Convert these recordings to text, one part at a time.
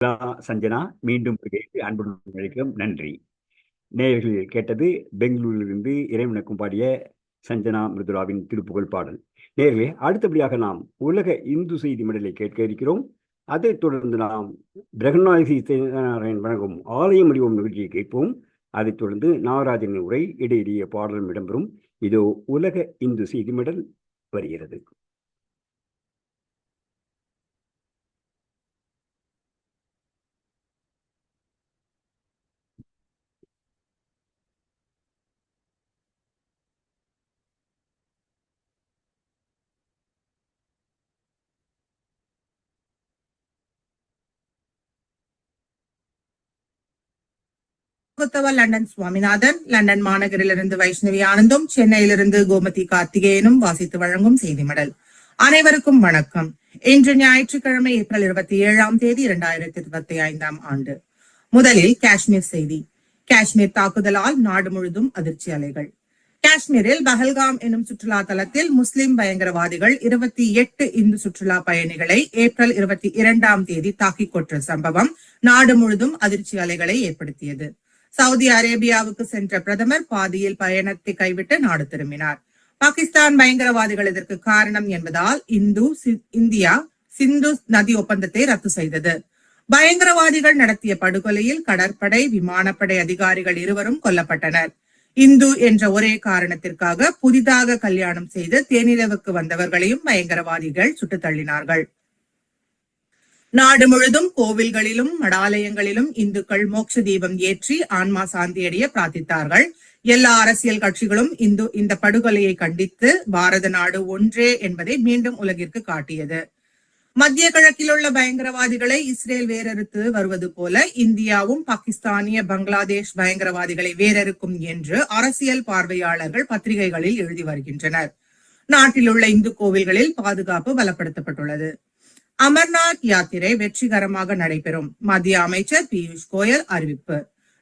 சஞ்சனா மீண்டும் கேட்டு அன்புடன் அழைக்கிறோம். நன்றி. நேயர்கள் கேட்டது பெங்களூரிலிருந்து இறைவனுக்கும் பாடிய சஞ்சனா மிருதுராவின் திருப்புகழ் பாடல். நேர்களே அடுத்தபடியாக நாம் உலக இந்து செய்தி மடலை கேட்க இருக்கிறோம். அதைத் தொடர்ந்து நாம் பிரகநாயகி சத்யநாராயண் வழங்கும் ஆலயம் வடிவம் நிகழ்ச்சியை கேட்போம். அதைத் தொடர்ந்து நாகராஜனின் உரை இடையிடையே பாடலும் இடம்பெறும். இதோ உலக இந்து செய்தி மடல் வருகிறது. புத்தவ லண்டன் சுவாமிநாதன் லண்டன் மாநகரிலிருந்து வைஷ்ணவி ஆனந்தும் சென்னையிலிருந்து கோமதி கார்த்திகேயனும் வாசித்து வழங்கும் செய்தி மடல். அனைவருக்கும் வணக்கம். இன்று ஞாயிற்றுக்கிழமை ஏப்ரல் இருபத்தி ஏழாம் தேதி இரண்டாயிரத்தி இருபத்தி ஐந்தாம் ஆண்டு. முதலில் காஷ்மீர் செய்தி. காஷ்மீர் தாக்குதலால் நாடு முழுதும் அதிர்ச்சி அலைகள். காஷ்மீரில் பஹல்காம் எனும் சுற்றுலா தலத்தில் முஸ்லிம் பயங்கரவாதிகள் இருபத்தி எட்டு இந்து சுற்றுலா பயணிகளை ஏப்ரல் இருபத்தி இரண்டாம் தேதி தாக்கிக் கொற்ற சம்பவம் நாடு முழுதும் அதிர்ச்சி அலைகளை ஏற்படுத்தியது. சவுதி அரேபியாவுக்கு சென்ற பிரதமர் பாதியில் பயணத்தை கைவிட்டு நாடு திரும்பினார். பாகிஸ்தான் பயங்கரவாதிகள் இதற்கு காரணம் என்பதால் இந்து இந்தியா சிந்து நதி ஒப்பந்தத்தை ரத்து செய்தது. பயங்கரவாதிகள் நடத்திய படுகொலையில் கடற்படை விமானப்படை அதிகாரிகள் இருவரும் கொல்லப்பட்டனர். இந்து என்ற ஒரே காரணத்திற்காக புதிதாக கல்யாணம் செய்து தேனிலவுக்கு வந்தவர்களையும் பயங்கரவாதிகள் சுட்டுத் தள்ளினார்கள் நாடு முழுதும் கோவில்களிலும் மடாலயங்களிலும் இந்துக்கள் மோட்ச தீபம் ஏற்றி ஆன்மா சாந்தியடைய பிரார்த்தித்தார்கள். எல்லா அரசியல் கட்சிகளும் இந்து இந்த படுகொலையை கண்டித்து பாரத நாடு ஒன்றே என்பதை மீண்டும் உலகிற்கு காட்டியது. மத்திய கிழக்கில் உள்ள பயங்கரவாதிகளை இஸ்ரேல் வேரறுத்து வருவது போல இந்தியாவும் பாகிஸ்தானிய பங்களாதேஷ் பயங்கரவாதிகளை வேரறுக்கும் என்று அரசியல் பார்வையாளர்கள் பத்திரிகைகளில் எழுதி வருகின்றனர். நாட்டில் உள்ள இந்து கோவில்களில் பாதுகாப்பு பலப்படுத்தப்பட்டுள்ளது. அமர்நாத் யாத்திரை வெற்றிகரமாக நடைபெறும். மத்திய அமைச்சர் பியூஷ் கோயல் அறிவிப்பு.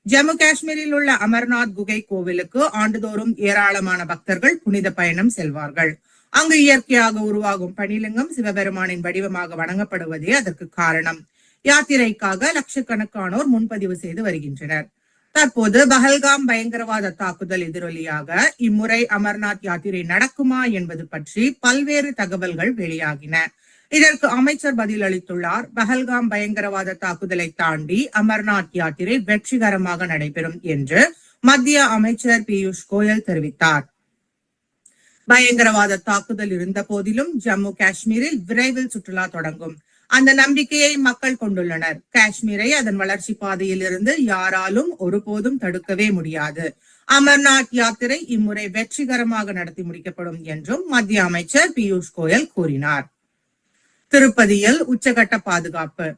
ஜம்மு காஷ்மீரில் உள்ள அமர்நாத் குகை கோவிலுக்கு ஆண்டுதோறும் ஏராளமான பக்தர்கள் புனித பயணம் செல்வார்கள். அங்கு இயற்கையாக உருவாகும் பனிலிங்கம் சிவபெருமானின் வடிவமாக வணங்கப்படுவதே அதற்கு காரணம். யாத்திரைக்காக லட்சக்கணக்கானோர் முன்பதிவு செய்து வருகின்றனர். தற்போது பஹல்காம் பயங்கரவாத தாக்குதல் எதிரொலியாக இம்முறை அமர்நாத் யாத்திரை நடக்குமா என்பது பற்றி பல்வேறு தகவல்கள் வெளியாகின. இதற்கு அமைச்சர் பதில் அளித்துள்ளார். பஹல்காம் பயங்கரவாத தாக்குதலை தாண்டி அமர்நாத் யாத்திரை வெற்றிகரமாக நடைபெறும் என்று மத்திய அமைச்சர் பியூஷ் கோயல் தெரிவித்தார். பயங்கரவாத தாக்குதல் இருந்த போதிலும் ஜம்மு காஷ்மீரில் விரைவில் சுற்றுலா தொடங்கும். அந்த நம்பிக்கையை மக்கள் கொண்டுள்ளனர். காஷ்மீரை அதன் வளர்ச்சி பாதையில் இருந்து யாராலும் ஒருபோதும் தடுக்கவே முடியாது. அமர்நாத் யாத்திரை இம்முறை வெற்றிகரமாக நடத்தி முடிக்கப்படும் என்றும் மத்திய அமைச்சர் பியூஷ் கோயல் கூறினார். திருப்பதியில் உச்சகட்ட பாதுகாப்பு.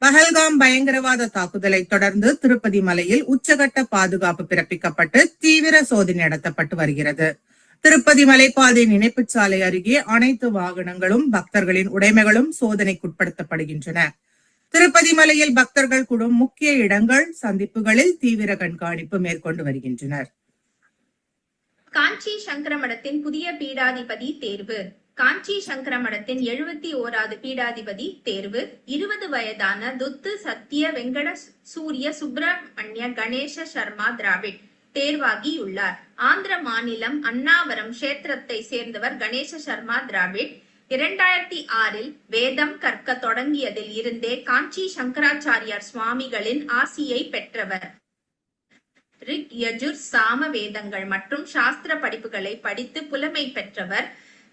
பஹல்காம் பயங்கரவாத தாக்குதலை தொடர்ந்து திருப்பதி மலையில் உச்சகட்ட பாதுகாப்பு பிறப்பிக்கப்பட்டு தீவிர சோதனை நடத்தப்பட்டு வருகிறது. திருப்பதி மலைப்பாதை இணைப்புச் சாலை அருகே அனைத்து வாகனங்களும் பக்தர்களின் உடைமைகளும் சோதனைக்குட்படுத்தப்படுகின்றன. திருப்பதி மலையில் பக்தர்கள் கூடும் முக்கிய இடங்கள் சந்திப்புகளில் தீவிர கண்காணிப்பு மேற்கொண்டு வருகின்றனர். காஞ்சி சங்கரமடத்தின் புதிய பீடாதிபதி தேர்வு. காஞ்சி சங்கர மடத்தின் எழுபத்தி ஓராவது பீடாதிபதி தேர்வு. இருபது வயதான துத்து சத்திய வெங்கட சூரிய சுப்பிரமணிய கணேச சர்மா திராவிட் தேர்வாகியுள்ளார். ஆந்திர மாநிலம் அண்ணாவரம் கஷேத்திரத்தை சேர்ந்தவர் கணேச சர்மா திராவிட். இரண்டாயிரத்தி ஆறில் வேதம் கற்க தொடங்கியதில் இருந்தே காஞ்சி சங்கராச்சாரியார் சுவாமிகளின் ஆசியை பெற்றவர். ரிக் யஜுர் சாம வேதங்கள் மற்றும் சாஸ்திர படிப்புகளை படித்து புலமை பெற்றவர்.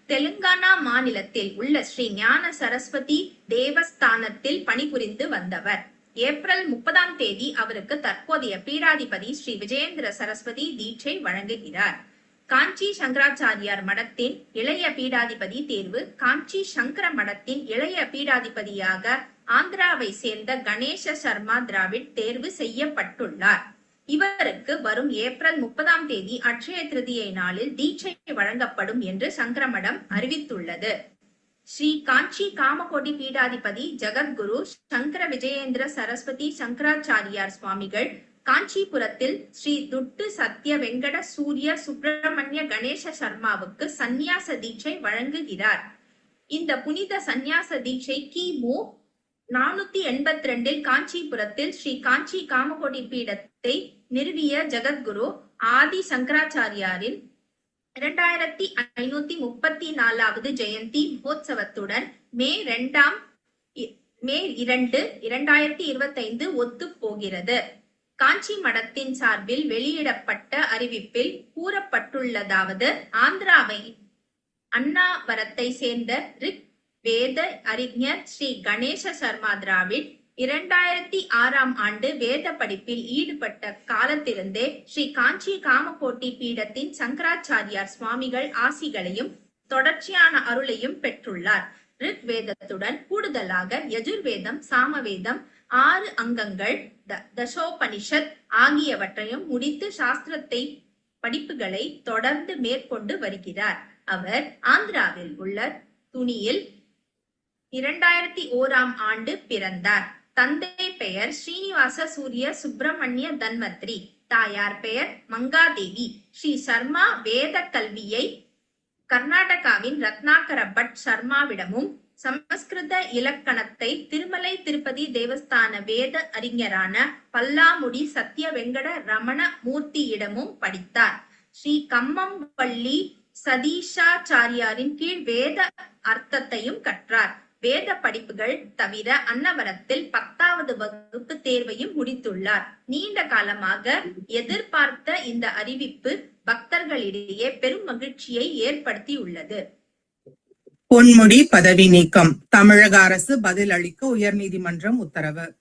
தெலுங்கானா மாநிலத்தில் உள்ள ஸ்ரீ ஞான சரஸ்வதி தேவஸ்தானத்தில் பணிபுரிந்து வந்தவர். ஏப்ரல் முப்பதாம் தேதி அவருக்கு தற்போதைய பீடாதிபதி ஸ்ரீ விஜயேந்திர சரஸ்வதி தீட்சை வழங்குகிறார். காஞ்சி சங்கராச்சாரியார் மடத்தின் இளைய பீடாதிபதி தேர்வு காஞ்சி சங்கர மடத்தின் இளைய பீடாதிபதியாக ஆந்திராவை சேர்ந்த கணேச சர்மா திராவிட் தேர்வு செய்யப்பட்டுள்ளார். இவருக்கு வரும் ஏப்ரல் முப்பதாம் தேதி அட்சய திருதியை நாளில் தீட்சை வழங்கப்படும் என்று சங்கரமடம் அறிவித்துள்ளது. ஸ்ரீ காஞ்சி காமகோடி பீடாதிபதி ஜெகத்குரு சங்கர விஜயேந்திர சரஸ்வதி சங்கராச்சாரியார் சுவாமிகள் காஞ்சிபுரத்தில் ஸ்ரீ துட்டு சத்ய வெங்கட சூரிய சுப்பிரமணிய கணேச சர்மாவுக்கு சந்நியாச தீட்சை வழங்குகிறார். இந்த புனித சந்நியாச தீட்சை கிமு நானூத்தி எண்பத்தி ரெண்டில் காஞ்சிபுரத்தில் ஸ்ரீ காஞ்சி காமகோடி பீடத்தை நிறுவிய ஜெகத்குரு ஆதி சங்கராச்சாரியாரின் இரண்டாயிரத்தி ஐநூத்தி முப்பத்தி நாலாவது ஜெயந்தி மகோத்சவத்துடன் மே இரண்டாம் மே இரண்டு இரண்டாயிரத்தி இருபத்தைந்து ஒத்து போகிறது காஞ்சி மடத்தின் சார்பில் வெளியிடப்பட்ட அறிவிப்பில் கூறப்பட்டுள்ளதாவது ஆந்திராவை அண்ணாவரத்தை சேர்ந்த ரிக் வேத அறிஞர் ஸ்ரீ கணேச சர்மா திராவிட் இரண்டாயிரத்தி ஆறாம் ஆண்டு வேத படிப்பில் ஈடுபட்ட காலத்திலிருந்தே ஸ்ரீ காஞ்சி காமகோட்டி பீடத்தின் சங்கராச்சாரியார் சுவாமிகள் ஆசிகளையும் தொடர்ச்சியான அருளையும் பெற்றுள்ளார். ரிக் வேதத்துடன் கூடுதலாக யஜுர்வேதம் சாமவேதம் ஆறு அங்கங்கள் த- தசோபனிஷத் ஆகியவற்றையும் முடித்து சாஸ்திரத்தை படிப்புகளை தொடர்ந்து மேற்கொண்டு வருகிறார். அவர் ஆந்திராவில் உள்ள துணியில் இரண்டாயிரத்தி ஓராம் ஆண்டு பிறந்தார். தந்தை பெயர் ஸ்ரீனிவாச சூரிய சுப்பிரமணிய தன்வத்ரி. தாயார் பெயர் மங்காதேவி. ஸ்ரீ சர்மா வேத கல்வியை கர்நாடகாவின் ரத்னாகர பட் சர்மாவிடமும் சமஸ்கிருத இலக்கணத்தை திருமலை திருப்பதி தேவஸ்தான வேத அறிஞரான பல்லாமுடி சத்ய வெங்கட ரமண மூர்த்தியிடமும் படித்தார். ஸ்ரீ கம்மம்பள்ளி சதீஷாச்சாரியாரின் கீழ் வேத அர்த்தத்தையும் கற்றார். வேத படிப்புகள் தவிர அன்னவரத்தில் பத்தாவது வகுப்பு தேர்வையும் முடித்துள்ளார். நீண்ட காலமாக எதிர்பார்த்த இந்த அறிவிப்பு பக்தர்களிடையே பெரும் மகிழ்ச்சியை ஏற்படுத்தியுள்ளது. பொன்முடி பதவி நீக்கம். தமிழக அரசு பதில் அளிக்க உயர்நீதிமன்றம் உத்தரவு.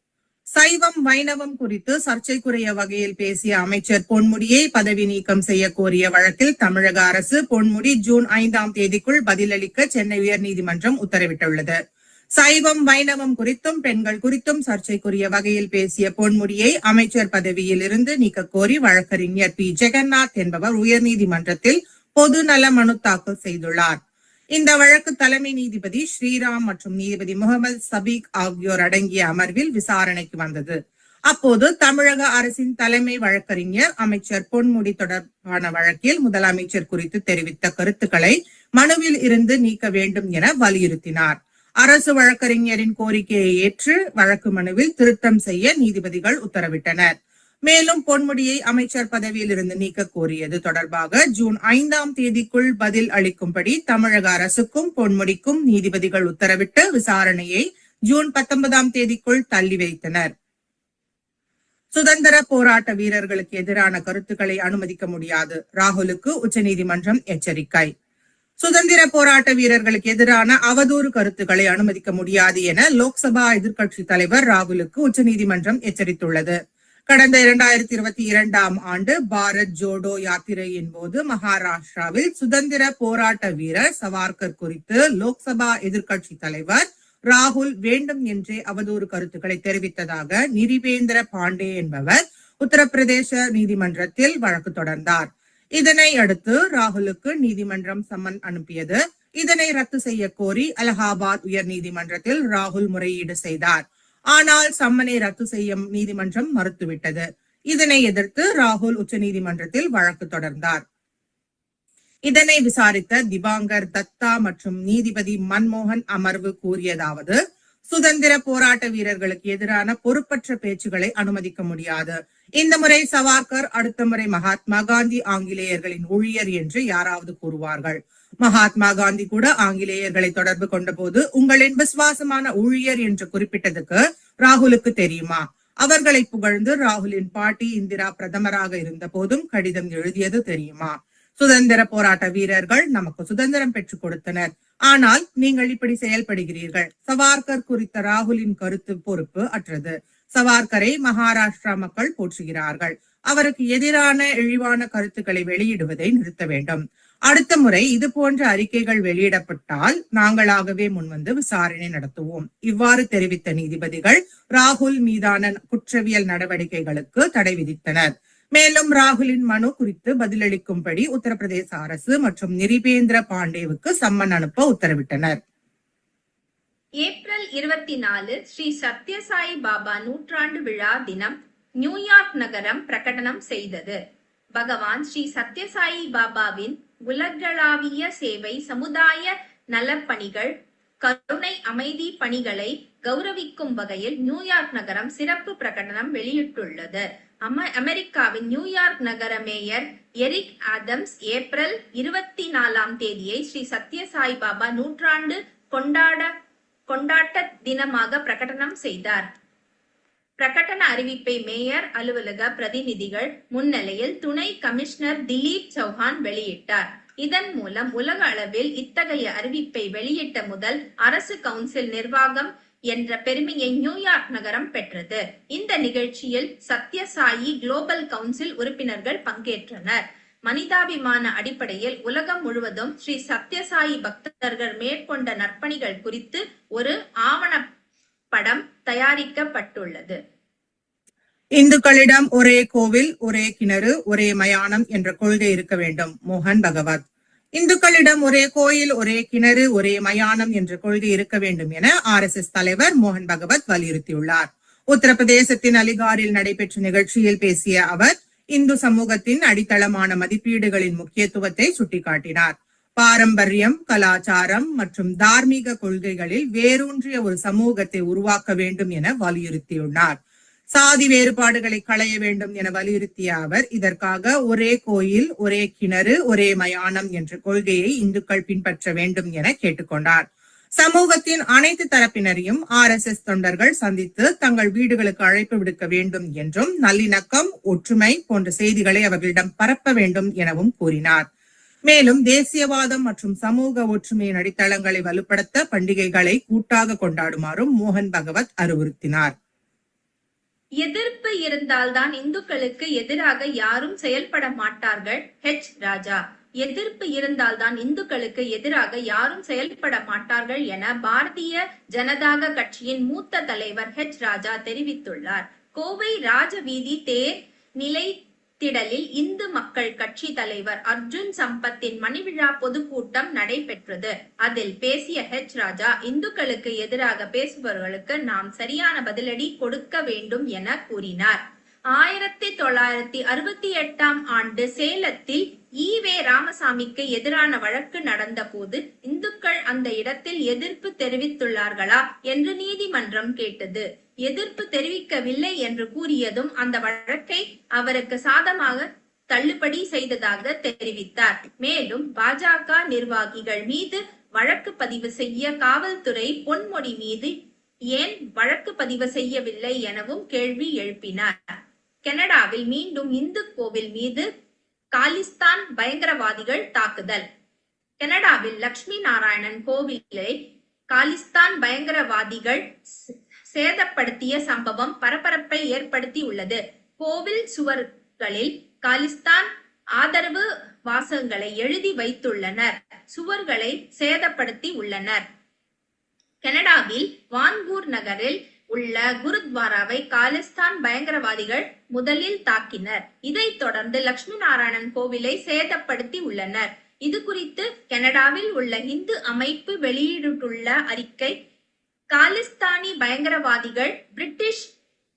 சைவம் வைணவம் குறித்து சர்ச்சைக்குரிய வகையில் பேசிய அமைச்சர் பொன்முடியை பதவி நீக்கம் செய்ய கோரிய வழக்கில் தமிழக அரசு பொன்முடி ஜூன் ஐந்தாம் தேதிக்குள் பதிலளிக்க சென்னை உயர்நீதிமன்றம் உத்தரவிட்டுள்ளது. சைவம் வைணவம் குறித்தும் பெண்கள் குறித்தும் சர்ச்சைக்குரிய வகையில் பேசிய பொன்முடியை அமைச்சர் பதவியில் இருந்து நீக்க கோரி வழக்கறிஞர் பி. ஜெகநாத் என்பவர் உயர்நீதிமன்றத்தில் பொது நல மனு தாக்கல் செய்துள்ளார். இந்த வழக்கு தலைமை நீதிபதி ஸ்ரீராம் மற்றும் நீதிபதி முகமது சபீக் ஆகியோர் அடங்கிய அமர்வில் விசாரணைக்கு வந்தது. அப்போது தமிழக அரசின் தலைமை வழக்கறிஞர் அமைச்சர் பொன்முடி தொடர்பான வழக்கில் முதலமைச்சர் குறித்து தெரிவித்த கருத்துக்களை மனுவில் இருந்து நீக்க வேண்டும் என வலியுறுத்தினார். அரசு வழக்கறிஞரின் கோரிக்கையை ஏற்று வழக்கு மனுவில் திருத்தம் செய்ய நீதிபதிகள் உத்தரவிட்டனர். மேலும் பொன்முடியை அமைச்சர் பதவியில் இருந்து நீக்க கோரியது தொடர்பாக ஜூன் ஐந்தாம் தேதிக்குள் பதில் அளிக்கும்படி தமிழக அரசுக்கும் பொன்முடிக்கும் நீதிபதிகள் உத்தரவிட்டு விசாரணையை ஜூன் பத்தொன்பதாம் தேதிக்குள் தள்ளி வைத்தனர். சுதந்திர போராட்ட வீரர்களுக்கு எதிரான கருத்துக்களை அனுமதிக்க முடியாது. ராகுலுக்கு உச்சநீதிமன்றம் எச்சரிக்கை. சுதந்திர போராட்ட வீரர்களுக்கு எதிரான அவதூறு கருத்துக்களை அனுமதிக்க முடியாது என லோக்சபா எதிர்க்கட்சி தலைவர் ராகுலுக்கு உச்சநீதிமன்றம் எச்சரித்துள்ளது. கடந்த இரண்டாயிரத்தி இருபத்தி இரண்டாம் ஆண்டு பாரத் ஜோடோ யாத்திரையின் போது மகாராஷ்டிராவில் சுதந்திர போராட்ட வீரர் சவார்கர் குறித்து லோக்சபா எதிர்க்கட்சி தலைவர் ராகுல் வேண்டும் என்றே அவதூறு கருத்துக்களை தெரிவித்ததாக நிரிவேந்திர பாண்டே என்பவர் உத்தரப்பிரதேச நீதிமன்றத்தில் வழக்கு தொடர்ந்தார். இதனை அடுத்து ராகுலுக்கு நீதிமன்றம் சம்மன் அனுப்பியது. இதனை ரத்து செய்ய கோரி அலகாபாத் உயர் நீதிமன்றத்தில் ராகுல் முறையீடு செய்தார். ஆனால் சம்மனை ரத்து செய்ய நீதிமன்றம் மறுத்துவிட்டது. இதனை எதிர்த்து ராகுல் உச்சநீதிமன்றத்தில் வழக்கு தொடர்ந்தார். இதனை விசாரித்த திபாங்கர் தத்தா மற்றும் நீதிபதி மன்மோகன் அமர்வு கூறியதாவது சுதந்திர போராட்ட வீரர்களுக்கு எதிரான பொறுப்பற்ற பேச்சுகளை அனுமதிக்க முடியாது. இந்த முறை சவார்கர் அடுத்த முறை மகாத்மா காந்தி ஆங்கிலேயர்களின் ஊழியர் என்று யாராவது கூறுவார்கள். மகாத்மா காந்தி கூட ஆங்கிலேயர்களை தொடர்பு கொண்டபோது உங்களின் விசுவாசமான ஊழியர் என்று குறிப்பிட்டதுக்கு ராகுலுக்கு தெரியுமா? அவர்களை புகழ்ந்து ராகுலின் பாட்டி இந்திரா பிரதமராக இருந்த போதும் கடிதம் எழுதியது தெரியுமா? சுதந்திர போராட்ட வீரர்கள் நமக்கு சுதந்திரம் பெற்றுக் கொடுத்தனர். ஆனால் நீங்கள் இப்படி செயல்படுகிறீர்கள். சவார்கர் குறித்த ராகுலின் கருத்து பொறுப்பு அற்றது. சவார்கரை மகாராஷ்டிரா மக்கள் போற்றுகிறார்கள். அவருக்கு எதிரான இழிவான கருத்துக்களை வெளியிடுவதை நிறுத்த வேண்டும். அடுத்த முறை இது போன்ற அறிக்கைகள் வெளியிடப்பட்டால் நாங்களாகவே முன்வந்து விசாரணை நடத்துவோம். இவ்வாறு தெரிவித்த நீதிபதிகள் ராகுல் மீதான குற்றவியல் நடவடிக்கைகளுக்கு தடை விதித்தனர். மேலும் ராகுலின் மனு குறித்து பதிலளிக்கும்படி உத்தரப்பிரதேச அரசு மற்றும் நிரிபேந்திர பாண்டேவுக்கு சம்மன் அனுப்ப உத்தரவிட்டனர். ஏப்ரல் இருபத்தி நாலு ஸ்ரீ சத்யசாயி பாபா நூற்றாண்டு விழா தினம் நியூயார்க் நகரம் பிரகடனம் செய்தது. பகவான் ஸ்ரீ சத்யசாயி பாபாவின் உலகளாவிய சேவை சமுதாய நலப்பணிகள் கருணை அமைதி பணிகளை கௌரவிக்கும் வகையில் நியூயார்க் நகரம் சிறப்பு பிரகடனம் வெளியிட்டுள்ளது. அமெரிக்காவின் நியூயார்க் நகர மேயர் எரிக் ஆதம்ஸ் ஏப்ரல் இருபத்தி நாலாம் தேதியை ஸ்ரீ சத்ய பாபா நூற்றாண்டு கொண்டாட கொண்டாட்ட தினமாக பிரகடனம் செய்தார். பிரகடன அறிவிப்பை மேயர் அலுவலக பிரதிநிதிகள் முன்னிலையில் துணை கமிஷனர் திலீப் சௌஹான் வெளியிட்டார். இதன் மூலம் உலக அளவில் இத்தகைய அறிவிப்பை வெளியிட்ட முதல் அரசு கவுன்சில் நிர்வாகம் என்ற பெருமையை நியூயார்க் நகரம் பெற்றது. இந்த நிகழ்ச்சியில் சத்யசாயி குளோபல் கவுன்சில் உறுப்பினர்கள் பங்கேற்றனர். மனிதாபிமான அடிப்படையில் உலகம் முழுவதும் ஸ்ரீ சத்யசாயி பக்தர்கள் மேற்கொண்ட நற்பணிகள் குறித்து ஒரு ஆவண படம் தயாரிக்கப்பட்டுள்ளது. இந்துக்களிடம் ஒரே கோவில் ஒரே கிணறு ஒரே மயானம் என்ற கொள்கை இருக்க வேண்டும். மோகன் பகவத். இந்துக்களிடம் ஒரே கோயில் ஒரே கிணறு ஒரே மயானம் என்ற கொள்கை இருக்க வேண்டும் என ஆர் எஸ் எஸ் தலைவர் மோகன் பகவத் வலியுறுத்தியுள்ளார். உத்தரப்பிரதேசத்தின் அலிகாரில் நடைபெற்ற நிகழ்ச்சியில் பேசிய அவர் இந்து சமூகத்தின் அடித்தளமான மதிப்பீடுகளின் முக்கியத்துவத்தை சுட்டிக்காட்டினார். பாரம்பரியம் கலாச்சாரம் மற்றும் தார்மீக கொள்கைகளில் வேரூன்றிய ஒரு சமூகத்தை உருவாக்க வேண்டும் என வலியுறுத்தியுள்ளார். சாதி வேறுபாடுகளை களைய வேண்டும் என வலியுறுத்திய அவர் இதற்காக ஒரே கோயில் ஒரே கிணறு ஒரே மயானம் என்ற கொள்கையை இந்துக்கள் பின்பற்ற வேண்டும் என கேட்டுக்கொண்டார். சமூகத்தின் அனைத்து தரப்பினரையும் ஆர் எஸ் எஸ் தொண்டர்கள் சந்தித்து தங்கள் வீடுகளுக்கு அழைப்பு விடுக்க வேண்டும் என்றும் நல்லிணக்கம் ஒற்றுமை போன்ற செய்திகளை அவர்களிடம் பரப்ப வேண்டும் எனவும் கூறினார். மேலும் தேசியவாதம் மற்றும் சமூக ஒற்றுமையின் அடித்தளங்களை வலுப்படுத்த பண்டிகைகளை கூட்டாக கொண்டாடுமாறும் மோகன் பகவத் அறிவுறுத்தினார். எதிர்ப்பு இருந்தால்தான் இந்துக்களுக்கு எதிராக யாரும் செயல்பட மாட்டார்கள். ஹெச் ராஜா எதிர்ப்பு இருந்தால்தான் இந்துக்களுக்கு எதிராக யாரும் செயல்பட மாட்டார்கள் என பாரதிய ஜனதாக கட்சியின் மூத்த தலைவர் ஹெச் ராஜா தெரிவித்துள்ளார். கோவை ராஜவீதி தேர் திடலில் இந்து மக்கள் கட்சி தலைவர் அர்ஜுன் சம்பத்தின் மணிவிழா பொதுக்கூட்டம் நடைபெற்றது. அதில் பேசிய ஹெச் ராஜா இந்துக்களுக்கு எதிராக பேசுபவர்களுக்கு நாம் சரியான பதிலடி கொடுக்க வேண்டும் என கூறினார். ஆயிரத்தி தொள்ளாயிரத்தி அறுபத்தி எட்டாம் ஆண்டு சேலத்தில் ஈவே ராமசாமிக்கு எதிரான வழக்கு நடந்த போது இந்துக்கள் அந்த இடத்தில் எதிர்ப்பு தெரிவித்துள்ளார்களா என்று நீதிமன்றம் கேட்டது. எதிர்ப்பு தெரிவிக்கவில்லை என்று கூறியதும் அந்த வழக்கை அவருக்கு சாதமாக தள்ளுபடி செய்ததாக தெரிவித்தார். மேலும் பாஜக நிர்வாகிகள் மீது வழக்கு பதிவு செய்ய காவல்துறை பொன்மொழி மீது ஏன் வழக்கு பதிவு செய்யவில்லை எனவும் கேள்வி எழுப்பினார். கனடாவில் மீண்டும் இந்து கோவில் மீது காலிஸ்தான் பயங்கரவாதிகள் தாக்குதல். கனடாவில் லட்சுமி நாராயணன் கோவிலை காலிஸ்தான் பயங்கரவாதிகள் சேதப்படுத்திய சம்பவம் பரபரப்பை ஏற்படுத்தி உள்ளது கோவில் சுவர்களில் காலிஸ்தான் ஆதரவு வாசகங்களை எழுதி வைத்துள்ளனர். சுவர்களை சேதப்படுத்தி உள்ளனர். கனடாவில் வான்கூர் நகரில் உள்ள குருத்வாராவை காலிஸ்தான் பயங்கரவாதிகள் முதலில் தாக்கினர். இதைத் தொடர்ந்து லட்சுமி நாராயணன் கோவிலை சேதப்படுத்தி உள்ளனர். இது குறித்து கனடாவில் உள்ள இந்து அமைப்பு வெளியிட்டுள்ள அறிக்கை காலிஸ்தானி பயங்கரவாதிகள் பிரிட்டிஷ்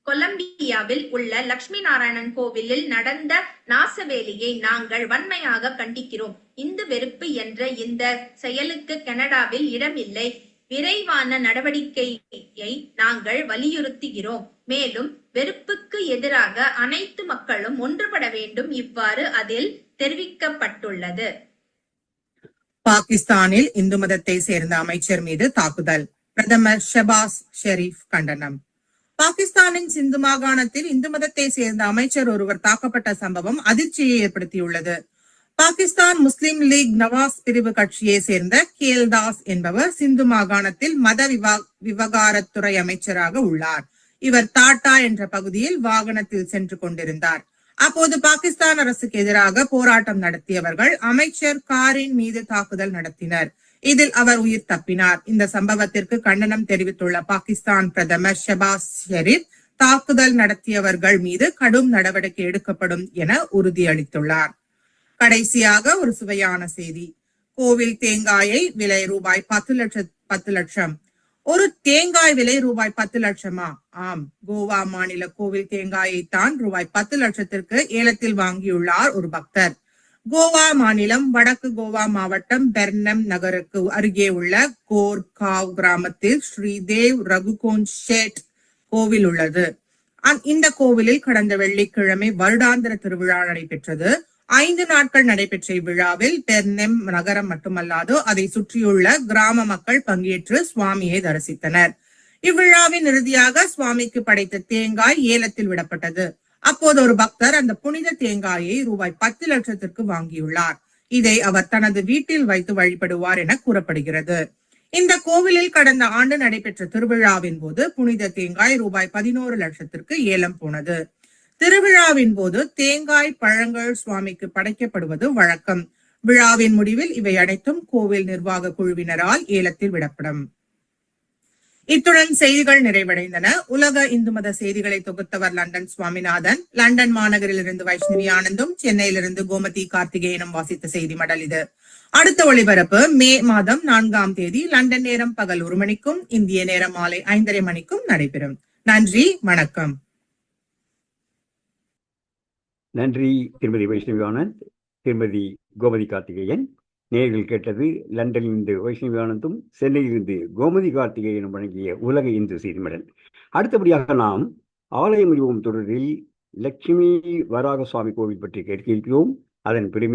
கொலம்பியாவில் உள்ள லட்சுமி நாராயணன் கோவிலில் நடந்த நாசவேலியை நாங்கள் வன்மையாக கண்டிக்கிறோம். இந்து வெறுப்பு என்ற இந்த செயலுக்கு கனடாவில் இடமில்லை. விரைவான நடவடிக்கையை நாங்கள் வலியுறுத்துகிறோம். மேலும் வெறுப்புக்கு எதிராக அனைத்து மக்களும் ஒன்றுபட வேண்டும் இவ்வாறு அதில் தெரிவிக்கப்பட்டுள்ளது. பாகிஸ்தானில் இந்து மதத்தை சேர்ந்த அமைச்சர் மீது தாக்குதல். பிரதமர் ஷபாஸ் ஷெரீப் கண்டனம். பாகிஸ்தானின் சிந்து மாகாணத்தில் இந்து மதத்தை சேர்ந்த அமைச்சர் ஒருவர் தாக்கப்பட்ட சம்பவம் அதிர்ச்சியை ஏற்படுத்தியுள்ளது. பாகிஸ்தான் முஸ்லிம் லீக் நவாஸ் பிரிவு கட்சியை சேர்ந்த கேல் தாஸ் என்பவர் சிந்து மாகாணத்தில் மத விவகாரத்துறை அமைச்சராக உள்ளார். இவர் டாடா என்ற பகுதியில் வாகனத்தில் சென்று கொண்டிருந்தார். அப்போது பாகிஸ்தான் அரசுக்கு எதிராக போராட்டம் நடத்தியவர்கள் அமைச்சர் காரின் மீது தாக்குதல் நடத்தினர். இதில் அவர் உயிர் தப்பினார். இந்த சம்பவத்திற்கு கண்டனம் தெரிவித்துள்ள பாகிஸ்தான் பிரதமர் ஷபாஸ் ஷெரீப் தாக்குதல் நடத்தியவர்கள் மீது கடும் நடவடிக்கை எடுக்கப்படும் என உறுதியளித்துள்ளார். கடைசியாக ஒரு சுவையான செய்தி. கோவில் தேங்காயை விலை ரூபாய் பத்து லட்ச பத்து லட்சம். ஒரு தேங்காய் விலை ரூபாய் பத்து லட்சமா? ஆம். கோவா மாநில கோவில் தேங்காயை தான் ரூபாய் பத்து லட்சத்திற்கு ஏலத்தில் வாங்கியுள்ளார் ஒரு பக்தர். கோவா மாநிலம் வடக்கு கோவா மாவட்டம் பெர்னம் நகருக்கு அருகே உள்ள கோர்காவ் கிராமத்தில் ஸ்ரீதேவ் ரகுகோன் ஷேட் கோவில் உள்ளது. இந்த கோவிலில் கடந்த வெள்ளிக்கிழமை வருடாந்திர திருவிழா நடைபெற்றது. ஐந்து நாட்கள் நடைபெற்ற இவ்விழாவில் பெர்னெம் நகரம் மட்டுமல்லாது அதை சுற்றியுள்ள கிராம மக்கள் பங்கேற்று சுவாமியை தரிசித்தனர். இவ்விழாவின் இறுதியாக சுவாமிக்கு படைத்த தேங்காய் ஏலத்தில் விடப்பட்டது. அப்போது ஒரு பக்தர் அந்த புனித தேங்காயை ரூபாய் பத்து லட்சத்திற்கு வாங்கியுள்ளார். இதை அவர் தனது வீட்டில் வைத்து வழிபடுவார் என கூறப்படுகிறது. இந்த கோவிலில் கடந்த ஆண்டு நடைபெற்ற திருவிழாவின் போது புனித தேங்காய் ரூபாய் பதினோரு லட்சத்திற்கு ஏலம் போனது. திருவிழாவின் போது தேங்காய் பழங்கள் சுவாமிக்கு படைக்கப்படுவது வழக்கம். விழாவின் முடிவில் இவை அனைத்தும் கோவில் நிர்வாக குழுவினரால் ஏலத்தில் விடப்படும். இத்துடன் செய்திகள் நிறைவடைந்தன. உலக இந்து மத செய்திகளை தொகுத்தவர் லண்டன் சுவாமிநாதன். லண்டன் மாநகரிலிருந்து வைஷ்ணவி ஆனந்தும் சென்னையிலிருந்து கோமதி கார்த்திகேயனும் வாசித்த செய்தி மடல் இது. அடுத்த ஒளிபரப்பு மே மாதம் நான்காம் தேதி லண்டன் நேரம் பகல் ஒரு மணிக்கும் இந்திய நேரம் மாலை ஐந்தரை மணிக்கும் நடைபெறும். நன்றி வணக்கம். நன்றி திருமதி வைஷ்ணவி ஆனந்த் திருமதி கோமதி கார்த்திகேயன். நேர்கள் கேட்டது லண்டனிலிருந்து வைஷ்ணவியானந்தும் சென்னையிலிருந்து கோமதி கார்த்திகேயனும் வழங்கிய உலக இந்து செய்திமடல். அடுத்தபடியாக நாம் ஆலயம் அறிவோம் தொடரில் லட்சுமி வராக சுவாமி கோவில் பற்றி கேட்கிறோம் அதன் பெருமை